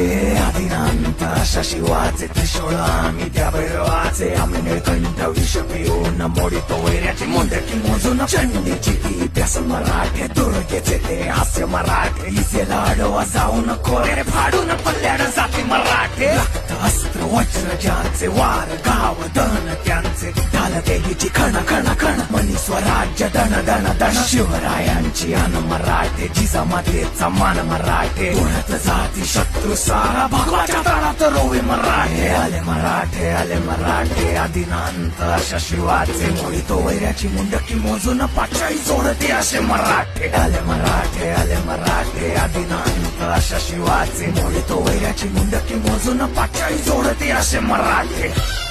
मराठे आदिनांत अशा शिवाचे त्रिशूळ आम्ही त्या भैरवाचे आम्ही निळकंठ विष पिऊन मोडितो वैऱ्याची मुंडकी मोजून चंडीची ती प्यास मराठे दुर्गेचे ते हास्य मराठे इसे लाडवा जाऊन कोरे फाडून पल्ल्याड जाती मराठे. रक्त अस्त्र वज्र ज्यांचे वार गाव दन त्यांचे ढाल खण खण खण. मनी स्वराज्य दण दण दण शिवरायांची अन मराठे जिजामातेचा मान मराठे. पुण्यात जाती शत्रू सारा भगवाच्या तळात रोवे मराठे. आले मराठे आले मराठे. आदिनांत अशा शिवाचे मोडितो वैऱ्याची मुंडकी मोजून पाचाई जोडते असे मराठे. आले मराठे आले मराठे. आदिनांत अशा शिवाचे मोडितो वैऱ्याची मुंडकी मोजून पाचाई जोडते असे मराठे.